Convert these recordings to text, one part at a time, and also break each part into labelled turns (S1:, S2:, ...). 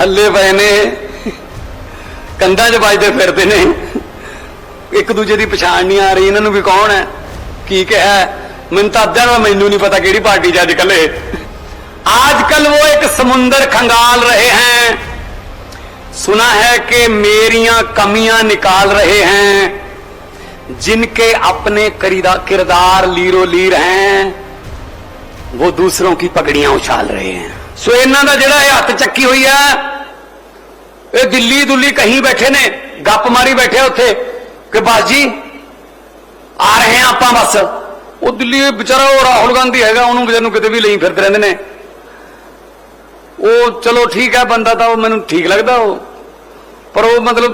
S1: ਹੱਲੇ ਪਏ ਨੇ ਕੰਧਾਂ 'ਚ ਵੱਜਦੇ ਫਿਰਦੇ ਨੇ ਇੱਕ ਦੂਜੇ ਦੀ ਪਛਾਣ ਨਹੀਂ ਆ ਰਹੀ ਇਹਨਾਂ ਨੂੰ ਵੀ ਕੌਣ ਹੈ ਕੀ ਕਿਹਾ ਹੈ? ਮੈਨੂੰ ਤਾਂ ਅੱਧਿਆਂ ਦਾ ਮੈਨੂੰ ਨਹੀਂ ਪਤਾ ਕਿਹੜੀ ਪਾਰਟੀ 'ਚ ਅੱਜ ਕੱਲ੍ਹ ਇਹ आजकल वो एक समुंदर खंगाल रहे हैं सुना है कि मेरियां कमियां निकाल रहे हैं जिनके अपने करीदा किरदार लीरो लीर हैं वो दूसरों की पगड़ियां उछाल रहे हैं ਸੋ ਇਹਨਾਂ ਦਾ ਜਿਹੜਾ ਇਹ ਹੱਥ ਚੱਕੀ ਹੋਈ ਆ, ਇਹ ਦਿੱਲੀ ਦੁੱਲੀ ਕਹੀਂ ਬੈਠੇ ਨੇ, ਗੱਪ ਮਾਰੀ ਬੈਠੇ ਉੱਥੇ, ਕਿ ਬਸ ਜੀ, ਆ ਰਹੇ ਹਾਂ ਆਪਾਂ ਬਸ। ਉਹ ਦਿੱਲੀ ਵਿਚਾਰਾ ਉਹ ਰਾਹੁਲ ਗਾਂਧੀ ਹੈਗਾ, ਉਹਨੂੰ ਵਿਚਾਰ ਨੂੰ ਕਿਤੇ ਵੀ ਲਈ ਫਿਰਦੇ ਰਹਿੰਦੇ ਨੇ। ਉਹ ਚਲੋ ਠੀਕ ਹੈ ਬੰਦਾ ਤਾਂ ਉਹ ਮੈਨੂੰ ਠੀਕ ਲੱਗਦਾ ਉਹ। ਪਰ ਉਹ ਮਤਲਬ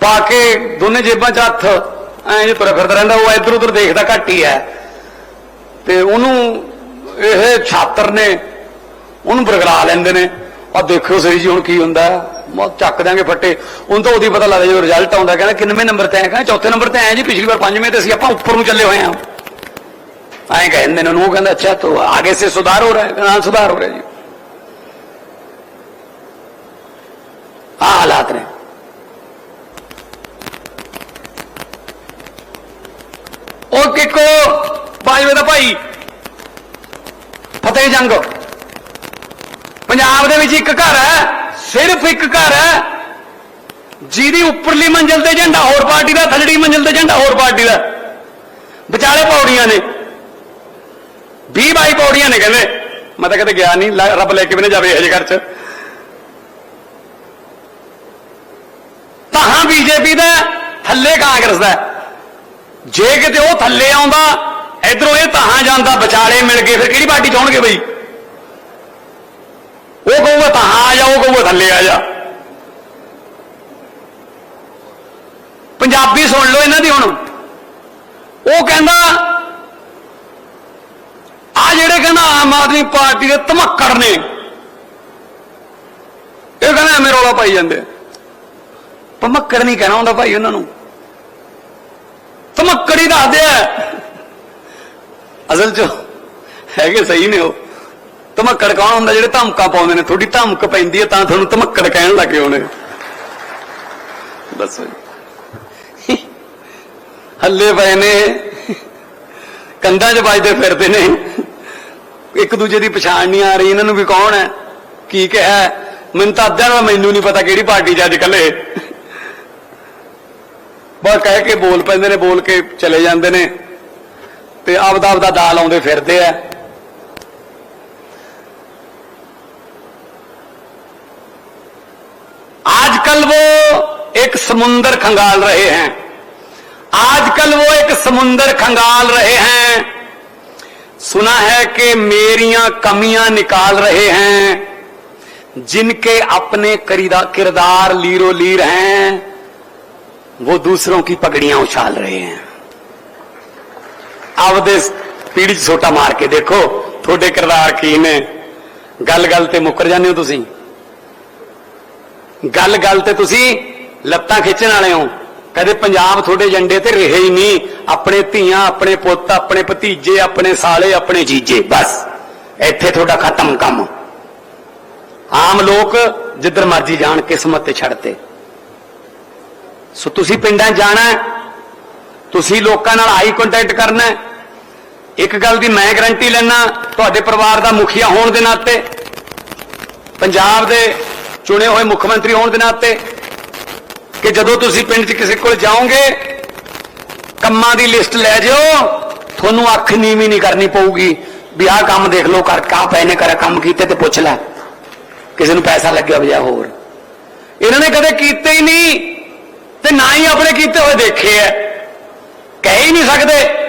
S1: ਪਾ ਕੇ ਦੋਨੇ ਜੇਬਾਂ 'ਚ ਹੱਥ ਐਂ ਜੇ ਤੁਰਿਆ ਫਿਰਦਾ ਰਹਿੰਦਾ, ਉਹ ਇੱਧਰ ਉੱਧਰ ਦੇਖਦਾ ਘੱਟ ਹੀ ਹੈ। ਤੇ ਉਹਨੂੰ ਇਹ ਛਾਤਰ ਨੇ, ਉਹਨੂੰ ਬਰਗਲਾ ਲੈਂਦੇ ਨੇ। ਆ ਦੇਖੋ ਸਹੀ ਜੀ, ਹੁਣ ਕੀ ਹੁੰਦਾ? ਮਾ ਚੱਕ ਦਾਂਗੇ ਫੱਟੇ। ਉਹਨੂੰ ਤਾਂ ਉਹਦੀ ਪਤਾ ਲੱਗਦਾ ਜਦੋਂ ਰਿਜ਼ਲਟ ਆਉਂਦਾ, ਕਹਿੰਦਾ ਕਿੰਨਵੇਂ ਨੰਬਰ ਤੇ ਆਇਆ? ਕਹਿੰਦਾ ਚੌਥੇ ਨੰਬਰ ਤੇ ਆਇਆ ਜੀ, ਪਿਛਲੀ ਵਾਰ ਪੰਜਵੇਂ ਤੇ ਸੀ ਆਪਾਂ ਉੱਪਰ ਨੂੰ ਚੱਲੇ ਹੋਏ ਆ ਆਏ ਕਹਿੰਦੇ ਨੇ ਉਹ ਕਹਿੰਦਾ, ਅੱਛਾ, ਤੋ ਆਗੇ ਸੇ ਸੁਧਾਰ ਹੋ ਰਿਹਾ ਹੈ ਹਾਂ ਸੁਧਾਰ ਹੋ ਰਿਹਾ ਜੀ। ਆ ਹਾਲਾਤ ਨੇ। ਉਹ ਕਿੱਕੋ ਬਾਜਵੇ ਦਾ ਭਾਈ ਫਤਿਹ ਜੰਗ। ਪੰਜਾਬ ਦੇ ਵਿੱਚ ਇੱਕ ਘਰ ਹੈ, ਸਿਰਫ ਇੱਕ ਘਰ ਹੈ, ਜਿਹਦੀ ਉੱਪਰਲੀ ਮੰਜ਼ਿਲ ਤੇ ਝੰਡਾ, ਹੋਰ ਪਾਰਟੀ ਦਾ, ਥੱਲੜੀ ਮੰਜ਼ਿਲ ਤੇ ਝੰਡਾ, ਹੋਰ ਪਾਰਟੀ ਦਾ। ਵਿਚਾਲੇ ਪੌੜੀਆਂ ਨੇ। 20 ਬਾਈ ਪੌੜੀਆਂ ਨੇ ਕਹਿੰਦੇ। ਮੈਂ ਤਾਂ ਕਦੇ ਗਿਆ ਨਹੀਂ ਰੱਬ ਲੈ ਕੇ ਵੀ ਨਾ ਜਾਵੇ ਇਹ ਜਿਹੇ ਘਰ ਚ। ਤਾਂ ਬੀਜੇਪੀ ਦਾ ਥੱਲੇ ਕਾਂਗਰਸ ਦਾ। ਜੇ ਕਿਤੇ ਉਹ ਥੱਲੇ ਆਉਂਦਾ, ਇਧਰੋਂ ਇਹ ਤਾਹਾਂ ਜਾਂਦਾ, ਵਿਚਾਲੇ ਮਿਲ ਗਏ ਫਿਰ ਕਿਹੜੀ ਪਾਰਟੀ ਚਾਹਣਗੇ ਬਈ? ਉਹ ਕਹੂਗਾ ਤਾਹਾਂ ਆ ਜਾ, ਉਹ ਕਹੂਗਾ ਥੱਲੇ ਆ ਜਾ। ਪੰਜਾਬੀ ਸੁਣ ਲਓ ਇਹਨਾਂ ਦੀ ਹੁਣ। ਉਹ ਕਹਿੰਦਾ, ਆ ਜਿਹੜੇ ਕਹਿੰਦਾ ਆਮ ਆਦਮੀ ਪਾਰਟੀ ਦੇ ਧਮੱਕੜ ਨੇ, ਇਹ ਕਹਿੰਦਾ ਐਵੇਂ ਰੌਲਾ ਪਾਈ ਜਾਂਦੇ ਆ। ਧਮੱਕੜ ਨਹੀਂ ਕਹਿਣਾ ਹੁੰਦਾ ਭਾਈ ਉਹਨਾਂ ਨੂੰ। ਧਮੱਕੜ ਹੀ ਦੱਸਦੇ ਆ। ਅਸਲ ਚ ਹੈਗੇ ਸਹੀ ਨੇ ਉਹ। ਧਮੱਕੜ ਕੌਣ ਹੁੰਦਾ ਜਿਹੜੇ ਧਮਕਾਂ ਪਾਉਂਦੇ ਨੇ? ਤੁਹਾਡੀ ਧਮਕ ਪੈਂਦੀ ਹੈ ਤਾਂ ਤੁਹਾਨੂੰ ਧਮੱਕੜ ਕਹਿਣ ਲੱਗੇ ਹੋਣੇ। ਦੱਸੋ ਜੀ। ਹੱਲੇ ਪਏ ਨੇ। ਕੰਧਾਂ 'ਚ ਵੱਜਦੇ ਫਿਰਦੇ ਨੇ। ਇੱਕ ਦੂਜੇ ਦੀ ਪਛਾਣ ਨਹੀਂ ਆ ਰਹੀ। ਇਹਨਾਂ ਨੂੰ ਵੀ ਕੌਣ ਹੈ? ਕੀ ਕਿਹਾ ਮੈਨੂੰ ਤਾਂ ਅੱਧਿਆਂ ਦਾ ਮੈਨੂੰ ਨਹੀਂ ਪਤਾ ਕਿਹੜੀ ਪਾਰਟੀ 'ਚ ਅੱਜ ਕੱਲੇ ਬਸ ਕਹਿ ਕੇ ਬੋਲ ਪੈਂਦੇ ਨੇ, ਬੋਲ ਕੇ ਚਲੇ ਜਾਂਦੇ ਨੇ। ਤੇ ਆਪਦਾ ਆਪਦਾ ਦਾ ਲਾਉਂਦੇ ਫਿਰਦੇ ਆ आजकल वो एक समुंदर खंगाल रहे हैं आजकल वो एक समुंदर खंगाल रहे हैं सुना है कि मेरियां कमियां निकाल रहे हैं जिनके अपने करीदा किरदार लीरो लीर हैं वो दूसरों की पगड़ियां उछाल रहे हैं ਆਪਦੇ ਪੀੜੀ 'ਚ ਛੋਟਾ ਮਾਰ ਕੇ ਦੇਖੋ, ਤੁਹਾਡੇ ਕਿਰਦਾਰ ਕੀ ਨੇ? ਗੱਲ ਗੱਲ ਤੇ ਮੁੱਕਰ ਜਾਂਦੇ ਹੋ ਤੁਸੀਂ? ਗੱਲ ਗੱਲ ਤੇ ਤੁਸੀਂ ਲੱਤਾਂ ਖਿੱਚਣ ਵਾਲੇ ਹੋ। ਕਦੇ ਪੰਜਾਬ ਤੁਹਾਡੇ ਏਜੰਡੇ ਤੇ ਰਹੇ ਹੀ ਨਹੀਂ। ਆਪਣੇ ਧੀਆਂ, ਆਪਣੇ ਪੁੱਤ, ਆਪਣੇ ਭਤੀਜੇ, ਆਪਣੇ ਸਾਲੇ, ਆਪਣੇ ਜੀਜੇ, ਬਸ। ਇੱਥੇ ਤੁਹਾਡਾ ਖਤਮ ਕੰਮ। ਆਮ ਲੋਕ ਜਿੱਧਰ ਮਰਜ਼ੀ ਜਾਣ, ਕਿਸਮਤ ਤੇ ਛੱਡਤੇ ਸੋ ਤੁਸੀਂ ਪਿੰਡਾਂ 'ਚ ਜਾਣਾ ਤੁਸੀਂ ਲੋਕਾਂ ਨਾਲ ਆਈ ਕੰਟੈਕਟ ਕਰਨਾ ਇੱਕ ਗੱਲ ਦੀ ਮੈਂ ਗਰੰਟੀ ਲੈਣਾ ਤੁਹਾਡੇ ਪਰਿਵਾਰ ਦਾ ਮੁਖੀਆ ਹੋਣ ਦੇ ਨਾਤੇ, ਪੰਜਾਬ ਦੇ ਚੁਣੇ ਹੋਏ ਮੁੱਖ ਮੰਤਰੀ ਹੋਣ ਦੇ ਨਾਤੇ, ਕਿ ਜਦੋਂ ਤੁਸੀਂ ਪਿੰਡ 'ਚ ਕਿਸੇ ਕੋਲ ਜਾਓਗੇ, ਕੰਮਾਂ ਦੀ ਲਿਸਟ ਲੈ ਜਿਓ, ਤੁਹਾਨੂੰ ਅੱਖ ਨੀਵੀਂ ਨਹੀਂ ਕਰਨੀ ਪਊਗੀ, ਵੀ ਆਹ ਕੰਮ ਦੇਖ ਲਓ, ਕਰ ਕਾ ਪੈ ਨੇ ਕਰਿਆ ਕੰਮ ਕੀਤੇ ਤੇ ਪੁੱਛ ਲੈ, ਕਿਸੇ ਨੂੰ ਪੈਸਾ ਲੱਗਿਆ ਵਜਾ ਹੋਰ। ਇਹਨਾਂ ਨੇ ਕਦੇ ਕੀਤੇ ਹੀ ਨਹੀਂ, ਤੇ ਨਾ ਹੀ ਆਪਣੇ ਕੀਤੇ ਹੋਏ ਦੇਖੇ ਐ। ਕਹਿ ਹੀ ਨਹੀਂ ਸਕਦੇ।